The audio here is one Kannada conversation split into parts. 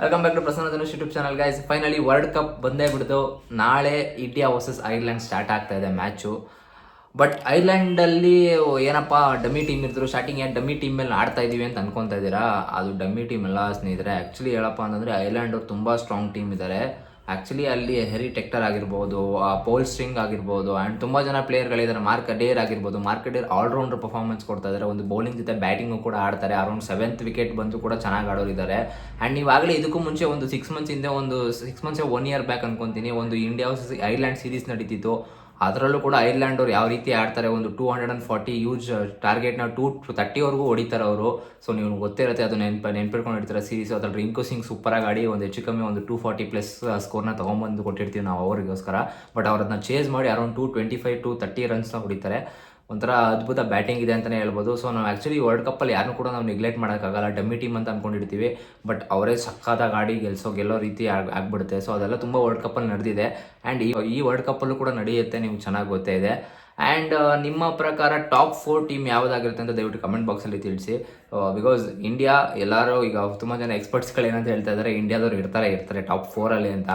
Welcome back to Prasanna Dhanush YouTube channel guys finally world cup ಬಂದೇ ಬಿಡ್ತು ನಾಳೆ ಇಂಡಿಯಾ ವರ್ಸಸ್ ಐರ್ಲೆಂಡ್ ಸ್ಟಾರ್ಟ್ ಆಗ್ತಾ ಇದೆ ಮ್ಯಾಚು ಬಟ್ ಐರ್ಲೆಂಡಲ್ಲಿ ಏನಪ್ಪ ಡಮ್ಮಿ ಟೀಮ್ ಇದ್ರು ಸ್ಟಾರ್ಟಿಂಗ್ ಏನು ಡಮ್ಮಿ ಟೀಮ್ ಮೇಲೆ ಆಡ್ತಾ ಇದೀವಿ ಅಂತ ಅನ್ಕೊತಾ ಇದ್ದೀರಾ ಅದು ಡಮ್ಮಿ ಟೀಮ್ ಎಲ್ಲ ಸ್ನೇಹಿತರೆ ಆ್ಯಕ್ಚುಲಿ ಹೇಳಪ್ಪ ಅಂತಂದರೆ ಐರ್ಲೆಂಡ್ ತುಂಬ ಸ್ಟ್ರಾಂಗ್ ಟೀಮ್ ಇದ್ದಾರೆ ಆ್ಯಕ್ಚುಲಿ ಅಲ್ಲಿ ಹೆರಿ ಟೆಕ್ಟರ್ ಆಗಿರ್ಬೋದು ಪೋಲ್ ಸ್ಟ್ರಿಂಗ್ ಆಗಿರ್ಬೋದು ಆ್ಯಂಡ್ ತುಂಬ ಜನ ಪ್ಲೇಯರ್ಗಳಿದ್ದಾರೆ ಮಾರ್ಕ್ ಡೇರ್ ಆಗಿರ್ಬೋದು. Mark Adair all rounder performance ಕೊಡ್ತಾ ಇದ್ದಾರೆ ಒಂದು ಬೌಲಿಂಗ್ ಜೊತೆ ಬ್ಯಾಟಿಂಗು ಕೂಡ ಆಡ್ತಾರೆ. ಅರೌಂಡ್ ಸೆವೆಂತ್ ವಿಕೆಟ್ ಬಂದು ಕೂಡ ಚೆನ್ನಾಗಿ ಆಡೋರಿದ್ದಾರೆ ಆ್ಯಂಡ್ ನೀವಾಗಲೇ ಇದಕ್ಕೂ ಮುಂಚೆ ಒಂದು ಸಿಕ್ಸ್ ಮಂತ್ಸ್ ಹಿಂದೆ ಒಂದು six months one year back ಅನ್ಕೊಂತೀನಿ. ಒಂದು ಇಂಡಿಯಾ ವರ್ಸಸ್ ಐರ್ಲ್ಯಾಂಡ್ ಸೀರೀಸ್ ನಡೀತಿತ್ತು. ಅದರಲ್ಲೂ ಕೂಡ ಐರ್ಲೆಂಡ್ ಅವ್ರು ಯಾವ ರೀತಿ ಆಡ್ತಾರೆ, ಒಂದು two hundred and forty use ಟಾರ್ಗೆಟ್ನ two ತರ್ಟಿವರೆಗೂ ಹೊಡಿತಾರೆ ಅವರು. ಸೊ ನೀವು ಗೊತ್ತಿರುತ್ತೆ ಅದು ನೆನ್ಪ, ನೆನ್ಪಿಟ್ಕೊಂಡು ಇಡ್ತಾರೆ ಸೀರೀಸ್ ಅದ್ರಲ್ಲಿ ರಿಂಕು ಸಿಂಗ್ ಸೂಪರಾಗಿ ಆಡಿ ಒಂದು ಹೆಚ್ಚು ಕಮ್ಮಿ ಒಂದು ಟೂ ಫಾರ್ಟಿ ಪ್ಲಸ್ ಸ್ಕೋರ್ನ ತೊಗೊಂಬಂದು ಕೊಟ್ಟಿರ್ತೀವಿ ನಾವು ಅವರಿಗೋಸ್ಕರ. ಬಟ್ ಅವ್ರದನ್ನ ಚೇಸ್ ಮಾಡಿ around two twenty five to thirty ರನ್ಸ್ನ ಹೊಡಿತಾರೆ. ಒಂಥರ ಅದ್ಭುತ ಬ್ಯಾಟಿಂಗ್ ಇದೆ ಅಂತಲೇ ಹೇಳ್ಬೋದು. ಸೊ ನಾವು ಆ್ಯಕ್ಚುಲಿ ವರ್ಲ್ಡ್ ಕಪ್ಪಲ್ಲಿ ಯಾರನ್ನೂ ಕೂಡ ನಾವು ನೆಗ್ಲೆಕ್ಟ್ ಮಾಡೋಕ್ಕಾಗಲ್ಲ ಡಮ್ಮಿ ಟೀಮ್ ಅಂತ ಅಂದ್ಕೊಂಡಿರ್ತೀವಿ ಬಟ್ ಅವರೇ ಸಕ್ಕತ್ತಾಗಿ ಆಡಿ ಗೆಲ್ಸೋ, ಗೆಲ್ಲೋ ರೀತಿ ಆಗಿಬಿಡುತ್ತೆ. ಸೊ ಅದೆಲ್ಲ ತುಂಬ ವರ್ಲ್ಡ್ ಕಪ್ಪಲ್ಲಿ ನಡೆದಿದೆ. ಆ್ಯಂಡ್ ಈ ಈ ವರ್ಲ್ಡ್ ಕಪ್ಪಲ್ಲೂ ಕೂಡ ನಡೆಯುತ್ತೆ. ನಿಮ್ಗೆ ಚೆನ್ನಾಗಿ ಗೊತ್ತೇ ಇದೆ. ಆ್ಯಂಡ್ ನಿಮ್ಮ ಪ್ರಕಾರ ಟಾಪ್ ಫೋರ್ ಟೀಮ್ ಯಾವುದಾಗಿರುತ್ತೆ ಅಂತ ದಯವಿಟ್ಟು ಕಮೆಂಟ್ ಬಾಕ್ಸಲ್ಲಿ ತಿಳಿಸಿ. ಬಿಕಾಸ್ ಇಂಡಿಯಾ ಎಲ್ಲರೂ ಈಗ ತುಂಬ ಜನ ಎಕ್ಸ್ಪರ್ಟ್ಸ್ಗಳು ಏನಂತ ಹೇಳ್ತಾ ಇದ್ದಾರೆ ಇಂಡಿಯಾದವ್ರು ಇರ್ತಾರೆ ಇರ್ತಾರೆ ಟಾಪ್ ಫೋರಲ್ಲಿ ಅಂತ.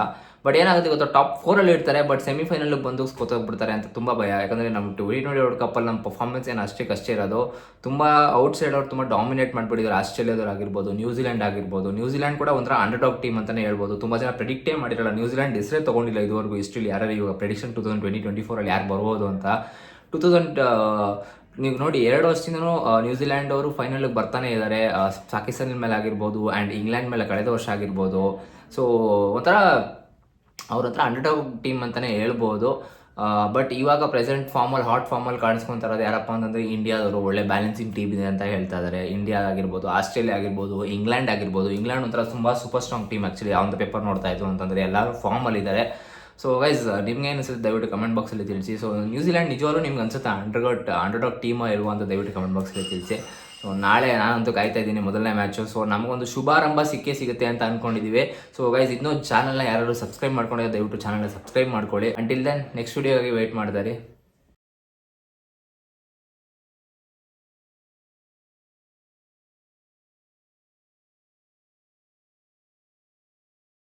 ಬಟ್ ಏನಾಗುತ್ತೆ ಗೊತ್ತಾ ಟಾಪ್ ಫೋರಲ್ಲಿ ಇರ್ತಾರೆ ಬಟ್ ಸೆಮಿಫೈನಲ್ ಬಂದು ಸ್ಕೋತೋಗ್ಬಿಡ್ತಾರೆ ಅಂತ ತುಂಬ ಭಯ. ಯಾಕಂದರೆ ನಮ್ಮ ಟಿ ನೋಡಿ ವರ್ಲ್ಡ್ ಕಪ್ಪಲ್ಲಿ ನಮ್ಮ ಪರ್ಫಾರ್ಮೆನ್ಸ್ ಏನು ಅಷ್ಟೇ ಕಷ್ಟ ಇರೋದು. ತುಂಬ ಔಟ್ ಸೈಡ್ ಅವ್ರು ತುಂಬ ಡಾಮಿನೇಟ್ ಮಾಡಿಬಿಟ್ಟಿದ್ದಾರೆ. ಆಸ್ಟ್ರೇಲಿಯಾದವ್ರು ಆಗಿರ್ಬೋದು ನ್ಯೂಜಿಲೆಂಡ್ ಆಗಿರ್ಬೋದು. ನ್ಯೂಜಿಲೆಂಡ್ ಕೂಡ ಒಂಥರ ಅಂಡರ್ ಡಾಕ್ ಟೀಮ್ ಅಂತಲೇ ಹೇಳ್ಬೋದು. ತುಂಬ ಜನ ಪ್ರಿಡಿಕ್ಟೇ ಮಾಡಿರಲ್ಲ. ನ್ಯೂಜಿಲೆಂಡ್ ಹೆಸರೇ ತೊಗೊಂಡಿಲ್ಲ ಇದುವರೆಗೂ ಹಿಸ್ಟ್ರಿಲಿ ಯಾರು ಇವಾಗ prediction two thousand twenty twenty ಫೋರಲ್ಲಿ ಯಾರು ಬರ್ಬೋದು ಅಂತ. ಟೂ ತೌಸಂಡ್ ನೀವು ನೋಡಿ ಎರಡು ವರ್ಷದಿಂದ ನ್ಯೂಜಿಲೆಂಡ್ ಅವರು ಫೈನಲ್ಗೆ ಬರ್ತಾನೆ ಇದ್ದಾರೆ ಪಾಕಿಸ್ತಾನದ ಮೇಲೆ ಆಗಿರ್ಬೋದು ಆ್ಯಂಡ್ ಇಂಗ್ಲೆಂಡ್ ಮೇಲೆ ಕಳೆದ ವರ್ಷ ಆಗಿರ್ಬೋದು. ಸೊ ಒಂಥರ ಅವ್ರ ಹತ್ರ ಅಂಡರ್ಡಾಗ್ ಟೀಮ್ ಅಂತಲೇ ಹೇಳ್ಬೋದು. ಬಟ್ ಇವಾಗ ಪ್ರೆಸೆಂಟ್ ಫಾರ್ಮಲ್ಲಿ ಹಾಟ್ ಫಾರ್ಮಲ್ಲಿ ಕಾಣಿಸ್ಕೊಂತ ಇರೋದು ಯಾರಪ್ಪ ಅಂತಂದರೆ ಇಂಡಿಯಾದವರು. ಒಳ್ಳೆ ಬ್ಯಾಲೆನ್ಸಿಂಗ್ ಟೀಮ್ ಇದೆ ಅಂತ ಹೇಳ್ತಾ ಇದ್ದಾರೆ ಇಂಡಿಯಾ ಆಗಿರ್ಬೋದು ಆಸ್ಟ್ರೇಲಿಯಾ ಆಗಿರ್ಬೋದು ಇಂಗ್ಲೆಂಡ್ ಆಗಿರ್ಬೋದು. ಇಂಗ್ಲೆಂಡ್ ಒಂಥರ ತುಂಬ ಸೂಪರ್ ಸ್ಟ್ರಾಂಗ್ ಟೀಮ್ ಆ್ಯಕ್ಚುಲಿ ಯಾವಂತ ಪೇಪರ್ ನೋಡ್ತಾ ಇತ್ತು ಅಂತಂದರೆ ಎಲ್ಲರೂ ಫಾರ್ಮಲ್ಲಿ ಇದ್ದಾರೆ ಸೊ ಗೈಸ್ ನಿಮ್ಗೆ ಅನಿಸುತ್ತೆ ದಯವಿಟ್ಟು ಕಮೆಂಟ್ ಬಾಕ್ಸಲ್ಲಿ ತಿಳಿಸಿ. ಸೊ ನ್ಯೂಜಿಲೆಂಡ್ ನಿಜವಾಗ್ಲೂ ನಿಮ್ಗೆ ಅನ್ಸುತ್ತೆ ಅಂಡರ್ಗಟ್ ಅಂಡರ್ಡಾಗ್ ಟೀಮ್ ಇರುವಂಥ ದಯವಿಟ್ಟು ಕಮೆಂಟ್ ಬಾಕ್ಸಲ್ಲಿ ತಿಳಿಸಿ. ಸೊ ನಾಳೆ ನಾನಂತೂ ಕಾಯ್ತಾ ಇದ್ದೀನಿ ಮೊದಲನೇ ಮ್ಯಾಚು ಸೊ ನಮಗೊಂದು ಶುಭಾರಂಭ ಸಿಕ್ಕೇ ಸಿಗುತ್ತೆ ಅಂತ ಅನ್ಕೊಂಡಿದ್ದೀವಿ ಸೊ ಗೈಸ್ ಇನ್ನೂ ಚಾನಲ್ನ ಯಾರಾದರೂ ಸಬ್ಸ್ಕ್ರೈಬ್ ಮಾಡ್ಕೊಂಡಿದ್ದಾರೆ ದಯವಿಟ್ಟು ಚಾನಲ್ನ ಸಬ್ಸ್ಕ್ರೈಬ್ ಮಾಡ್ಕೊಳ್ಳಿ. ಅಂಟಿಲ್ ದೆನ್ ನೆಕ್ಸ್ಟ್ ವಿಡಿಯೋಗೆ ವೆಯ್ಟ್ ಮಾಡ್ತಾರೆ